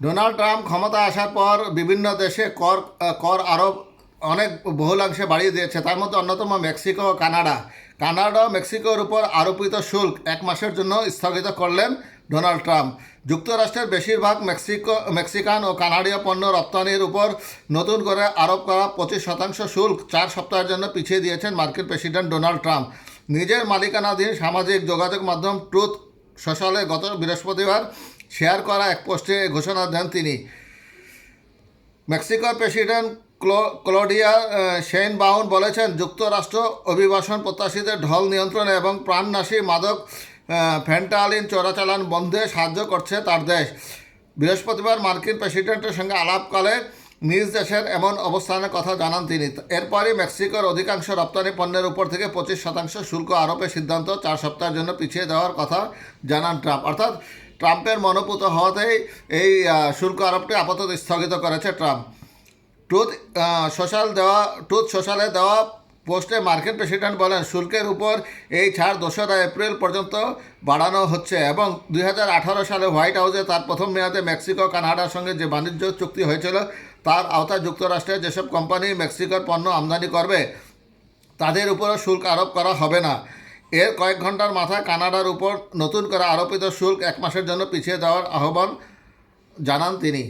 Donald Trump ক্ষমতা আসার পর বিভিন্ন দেশে কর কর আরোপ অনেক বহুলাংশে বাড়িয়ে দিয়েছে। তার মধ্যে অন্যতম মেক্সিকো ও কানাডা কানাডা মেক্সিকোর উপর আরোপিত শুল্ক এক মাসের জন্য স্থগিত করলেন ডোনাল্ড ট্রাম্প। যুক্তরাষ্ট্রের বেশিরভাগ মেক্সিকো, মেক্সিকান ও কানাডীয় পণ্য রপ্তানির উপর নতুন করে আরোপ করা পঁচিশ শতাংশ শুল্ক চার সপ্তাহের জন্য পিছিয়ে দিয়েছেন মার্কিন প্রেসিডেন্ট ডোনাল্ড ট্রাম্প। নিজের মালিকানাধীন সামাজিক যোগাযোগ মাধ্যম ট্রুথ সোশ্যালে গত বৃহস্পতিবার শেয়ার করা এক পোস্টে ঘোষণা দেন তিনি। মেক্সিকোর প্রেসিডেন্ট ক্লো ক্লোডিয়া শেন বাউন বলেছেন যুক্তরাষ্ট্র অভিবাসন প্রত্যাশীদের ঢল নিয়ন্ত্রণে এবং প্রাণনাশী মাদক আহ, ফেন্টালিন চোরাচালান বন্ধে সাহায্য করছে তার দেশ। বৃহস্পতিবার মার্কিন প্রেসিডেন্টের সঙ্গে আলাপকালে নিজ দেশের এমন অবস্থানের কথা জানান তিনি। এরপরই মেক্সিকোর অধিকাংশ রপ্তানি পণ্যের উপর থেকে পঁচিশ শতাংশ শুল্ক আরোপের সিদ্ধান্ত চার সপ্তাহের জন্য পিছিয়ে দেওয়ার কথা জানান ট্রাম্প। অর্থাৎ ট্রাম্পের মনোপুত হওয়াতেই এই শুল্ক আরোপটি আপাতত স্থগিত করেছে ট্রাম্প। টুথ সোশ্যাল দেওয়া টুথ সোশ্যালে দেওয়া পোস্টে মার্কিন প্রেসিডেন্ট বলেন, শুল্কের উপর এই ছাড় দোসরা এপ্রিল পর্যন্ত বাড়ানো হচ্ছে এবং দু হাজার আঠারো সালে হোয়াইট হাউসে তার প্রথম মেয়াদে মেক্সিকো, কানাডার সঙ্গে যে বাণিজ্য চুক্তি হয়েছিল, তার আওতায় যুক্তরাষ্ট্রে যেসব কোম্পানি মেক্সিকোর পণ্য আমদানি করবে, তাদের উপরও শুল্ক আরোপ করা হবে না। এর কয়েক ঘণ্টার মাথায় কানাডার উপর নতুন করে আরোপিত শুল্ক এক মাসের জন্য পিছিয়ে দেওয়ার আহ্বান জানান তিনি।